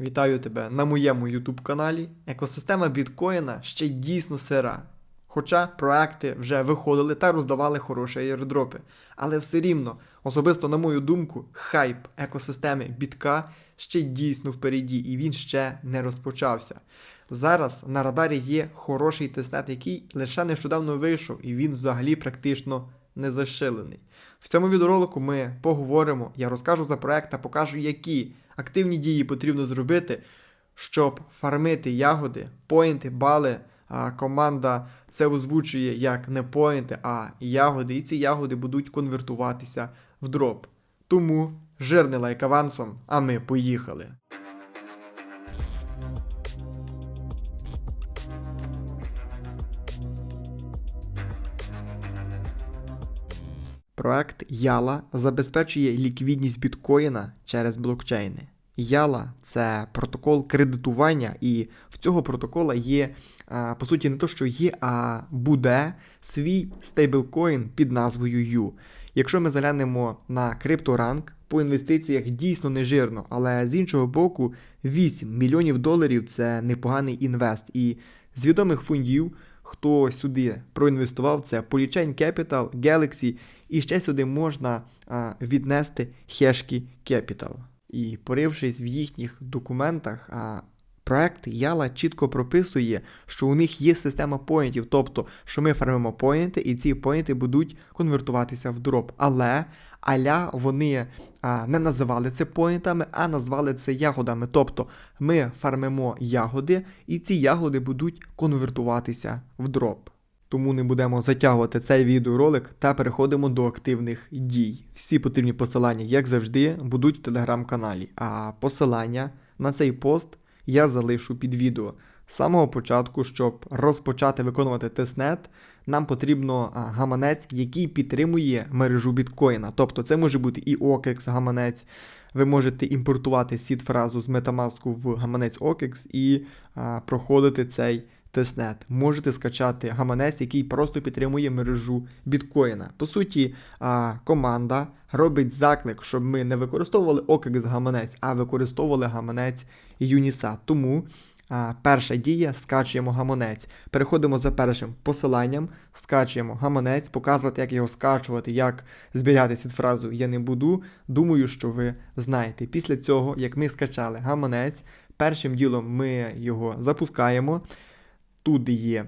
Вітаю тебе на моєму YouTube каналі. Екосистема біткоїна ще дійсно сира. Хоча проекти вже виходили та роздавали хороші аірдропи. Але все рівно, особисто на мою думку, хайп екосистеми бітка ще дійсно впереді, і він ще не розпочався. Зараз на радарі є хороший тестнет, який лише нещодавно вийшов, і він взагалі практично не зашилений. В цьому відеоролику ми поговоримо, я розкажу за проект та покажу, які активні дії потрібно зробити, щоб фармити ягоди, поінти, бали. А команда це озвучує як не поінти, а ягоди, і ці ягоди будуть конвертуватися в дроп. Тому жирний лайк авансом, а ми поїхали. Проект Яла забезпечує ліквідність біткоїна через блокчейни. Яла це протокол кредитування, і в цього протокола є, по суті, не то, що є, а буде свій стейблкоін під назвою U. Якщо ми заглянемо на крипторанк, по інвестиціях дійсно не жирно, але з іншого боку, 8 мільйонів доларів це непоганий інвест. І з відомих фондів, хто сюди проінвестував, це Polychain Capital, Galaxy, і ще сюди можна а, віднести хешки Capital. І порившись в їхніх документах, а, проект Яла чітко прописує, що у них є система поінтів, тобто, що ми фармимо поінти, і ці поінти будуть конвертуватися в дроп. Але аля вони а, не називали це поінтами, а назвали це ягодами. Тобто ми фармимо ягоди, і ці ягоди будуть конвертуватися в дроп. Тому не будемо затягувати цей відеоролик та переходимо до активних дій. Всі потрібні посилання, як завжди, будуть в телеграм-каналі. А посилання на цей пост я залишу під відео. З самого початку, щоб розпочати виконувати тестнет, нам потрібно гаманець, який підтримує мережу біткоїна. Тобто це може бути і OKEX гаманець. Ви можете імпортувати сід фразу з Metamask в гаманець OKEX і а, проходити цей тестнет. Можете скачати гаманець, який просто підтримує мережу біткоїна. По суті, команда робить заклик, щоб ми не використовували OKEX гаманець, а використовували гаманець Unisat. Тому перша дія скачуємо гаманець. Переходимо за першим посиланням, скачуємо гаманець, показувати, як його скачувати, як зберігати фразу я не буду. Думаю, що ви знаєте. Після цього, як ми скачали гаманець, першим ділом ми його запускаємо. Тут є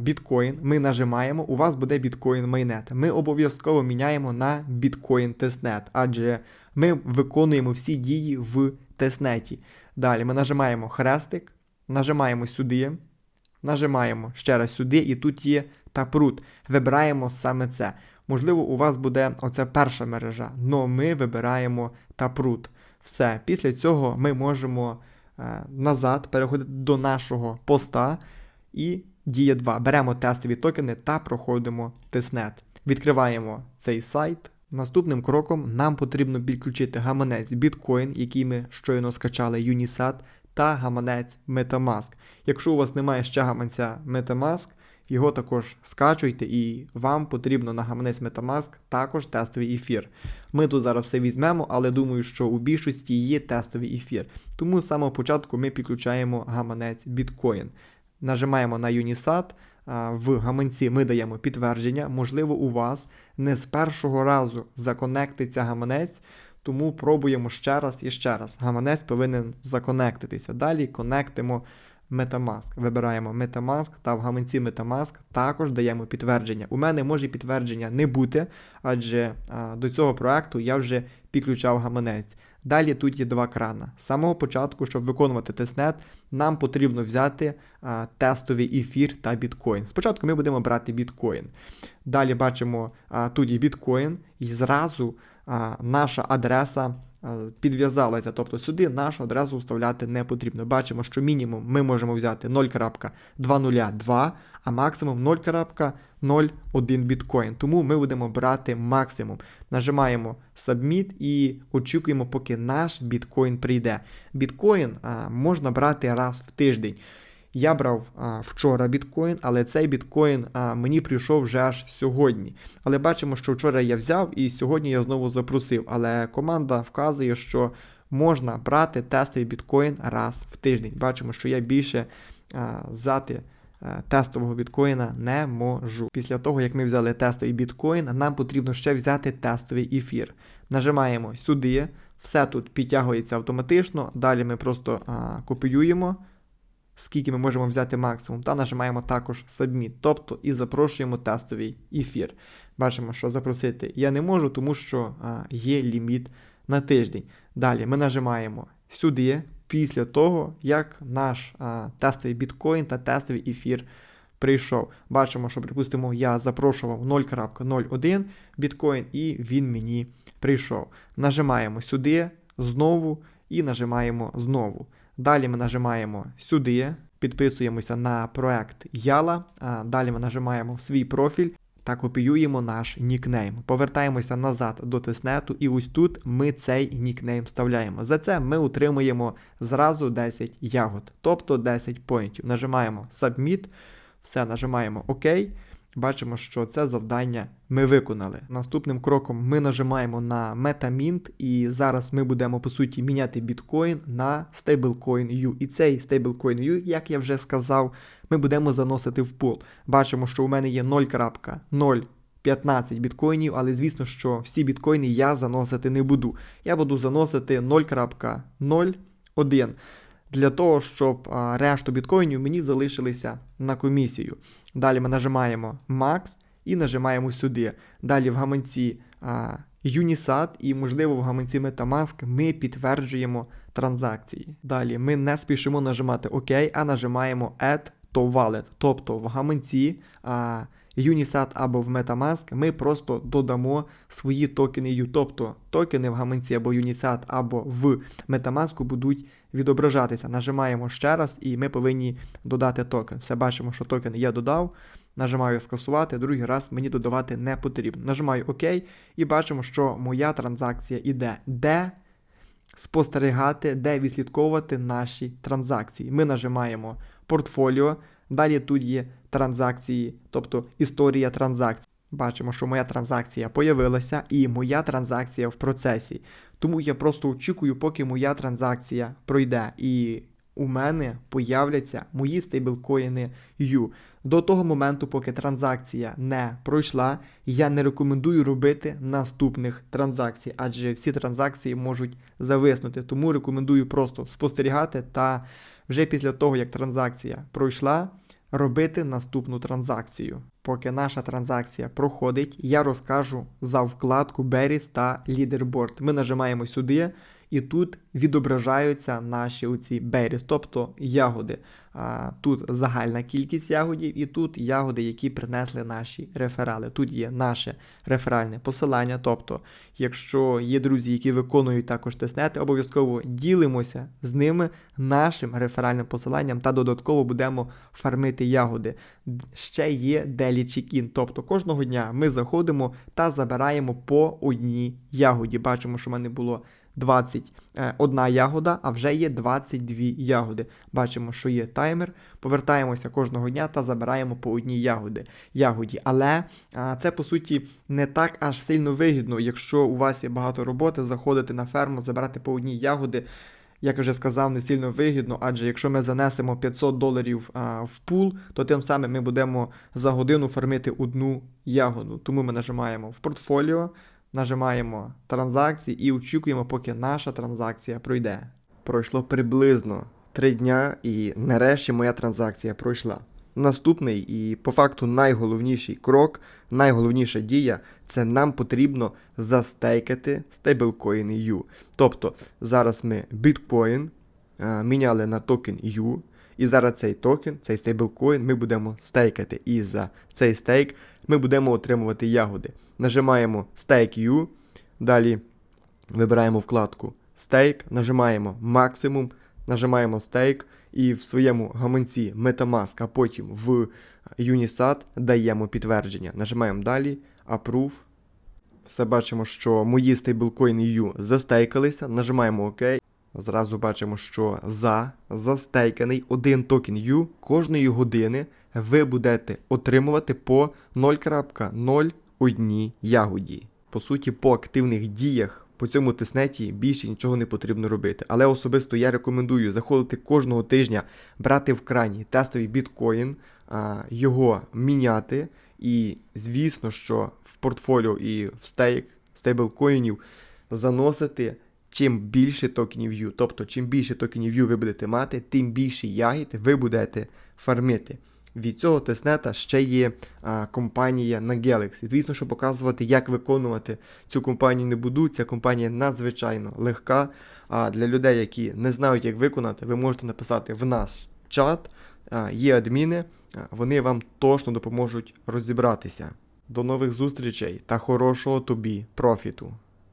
біткоін, ми нажимаємо, у вас буде біткоін майнет. Ми обов'язково міняємо на біткоін тестнет, адже ми виконуємо всі дії в тестнеті. Далі ми нажимаємо хрестик, нажимаємо сюди, нажимаємо ще раз сюди, і тут є тапрут. Вибираємо саме це. Можливо, у вас буде оця перша мережа, але ми вибираємо тапрут. Все. Після цього ми можемо е, назад переходити до нашого поста. І дія 2. Беремо тестові токени та проходимо тестнет. Відкриваємо цей сайт. Наступним кроком нам потрібно підключити гаманець Bitcoin, який ми щойно скачали Unisat, та гаманець Metamask. Якщо у вас немає ще гаманця Metamask, його також скачуйте, і вам потрібно на гаманець Metamask також тестовий ефір. Ми тут зараз все візьмемо, але думаю, що у більшості є тестовий ефір. Тому з самого початку ми підключаємо гаманець Bitcoin. Нажимаємо на Unisat, в гаманці ми даємо підтвердження. Можливо, у вас не з першого разу законектиться гаманець, тому пробуємо ще раз і ще раз. Гаманець повинен законектитися. Далі конектимо Metamask. Вибираємо Metamask та в гаманці Metamask також даємо підтвердження. У мене може підтвердження не бути, адже а, до цього проекту я вже підключав гаманець. Далі тут є два крана. З самого початку, щоб виконувати тестнет, нам потрібно взяти а, тестовий ефір та біткоін. Спочатку ми будемо брати біткоін. Далі бачимо, а, тут є біткоін, і зразу а, наша адреса підв'язалася. Тобто сюди нашу адресу вставляти не потрібно. Бачимо, що мінімум ми можемо взяти 0.202, а максимум 0.01 біткоін. Тому ми будемо брати максимум. Нажимаємо Submit і очікуємо, поки наш біткоін прийде. Біткоін а, можна брати раз в тиждень. Я брав а, вчора біткоін, але цей біткоін а, мені прийшов вже аж сьогодні. Але бачимо, що вчора я взяв і сьогодні я знову запросив. Але команда вказує, що можна брати тестовий біткоін раз в тиждень. Бачимо, що я більше а, взяти а, тестового біткоїна не можу. Після того, як ми взяли тестовий біткоін, нам потрібно ще взяти тестовий ефір. Нажимаємо сюди, все тут підтягується автоматично. Далі ми просто а, копіюємо. Скільки ми можемо взяти максимум, та нажимаємо також Submit, тобто і запрошуємо тестовий ефір. Бачимо, що запросити я не можу, тому що а, є ліміт на тиждень. Далі ми нажимаємо сюди, після того, як наш а, тестовий біткоін та тестовий ефір прийшов. Бачимо, що, припустимо, я запрошував 0.01 біткоін, і він мені прийшов. Нажимаємо сюди, знову і нажимаємо знову. Далі ми нажимаємо сюди, підписуємося на проект Яла. Далі ми нажимаємо в свій профіль та копіюємо наш нікнейм. Повертаємося назад до тиснету, і ось тут ми цей нікнейм вставляємо. За це ми отримуємо зразу 10 ягод, тобто 10 поінтів. Нажимаємо Submit, все нажимаємо ОК. Бачимо, що це завдання ми виконали. Наступним кроком ми нажимаємо на MetaMint, і зараз ми будемо по суті міняти біткоін на Stablecoin U. І цей Stablecoin U, як я вже сказав, ми будемо заносити в пул. Бачимо, що у мене є 0.015 біткоїнів, але звісно, що всі біткоїни я заносити не буду. Я буду заносити 0.01 для того, щоб решту біткоїнів мені залишилися на комісію. Далі ми нажимаємо Max і нажимаємо сюди. Далі в гаманці Unisat і, можливо, в гаманці Metamask ми підтверджуємо транзакції. Далі ми не спішимо нажимати ОК, а нажимаємо Add to Wallet. Тобто в гаманці а, Unisat або в Metamask ми просто додамо свої токени U. Тобто токени в гаманці або Unisat, або в Metamask будуть відображатися. Нажимаємо ще раз, і ми повинні додати токен. Все бачимо, що токен я додав. Нажимаю скасувати, другий раз мені додавати не потрібно. Нажимаю ОК і бачимо, що моя транзакція іде. Де спостерігати, де відслідковувати наші транзакції. Ми нажимаємо портфоліо, далі тут є транзакції, тобто історія транзакцій. Бачимо, що моя транзакція появилася і моя транзакція в процесі. Тому я просто очікую, поки моя транзакція пройде. І у мене появляться мої стейблкоїни U. До того моменту, поки транзакція не пройшла, я не рекомендую робити наступних транзакцій, адже всі транзакції можуть зависнути. Тому рекомендую просто спостерігати та вже після того, як транзакція пройшла, робити наступну транзакцію. Поки наша транзакція проходить, я розкажу за вкладку Berries та Leaderboard. Ми нажимаємо сюди, і тут відображаються наші оці berries, тобто ягоди. Тут загальна кількість ягодів, і тут ягоди, які принесли наші реферали. Тут є наше реферальне посилання. Тобто, якщо є друзі, які виконують також тестнети, обов'язково ділимося з ними нашим реферальним посиланням та додатково будемо фармити ягоди. Ще є Daily Check-in, тобто кожного дня ми заходимо та забираємо по одній ягоді. Бачимо, що в мене було. 21 е, ягода, а вже є 22 ягоди. Бачимо, що є таймер. Повертаємося кожного дня та забираємо по одній ягоди, ягоді. Але а, це, по суті, не так аж сильно вигідно, якщо у вас є багато роботи, заходити на ферму, забирати по одній ягоди. Як вже сказав, не сильно вигідно, адже якщо ми занесемо 500 доларів а, в пул, то тим самим ми будемо за годину фармити одну ягоду. Тому ми нажимаємо в портфоліо, Нажимаємо транзакції і очікуємо, поки наша транзакція пройде. Пройшло приблизно 3 дня, і нарешті моя транзакція пройшла. Наступний і по факту найголовніший крок, найголовніша дія це нам потрібно застейкати стейблкоїни U. Тобто зараз ми біткоін міняли на токен U, і зараз цей токен, цей стейблкоін ми будемо стейкати. І за цей стейк ми будемо отримувати ягоди. Нажимаємо Stake U, далі вибираємо вкладку Stake, нажимаємо максимум, нажимаємо Stake і в своєму гаманці Metamask, а потім в Unisat даємо підтвердження. Нажимаємо далі, Approve. Все бачимо, що мої стейблкоїни U застейкалися, нажимаємо ОК. Зразу бачимо, що за застейканий один токен U кожної години ви будете отримувати по 0.01 ягоді. По суті, по активних діях по цьому тиснеті більше нічого не потрібно робити. Але особисто я рекомендую заходити кожного тижня, брати в крані тестовий біткоін, його міняти. І звісно, що в портфоліо і в стейк стейблкоїнів заносити чим більше токенів U. Тобто, чим більше токенів U ви будете мати, тим більше ягід ви будете фармити. Від цього тестнета ще є а, компанія Nagelix. І звісно, що показувати, як виконувати цю компанію не буду. Ця компанія надзвичайно легка. А для людей, які не знають, як виконати, ви можете написати в наш чат. А, є адміни, а, вони вам точно допоможуть розібратися. До нових зустрічей та хорошого тобі профіту!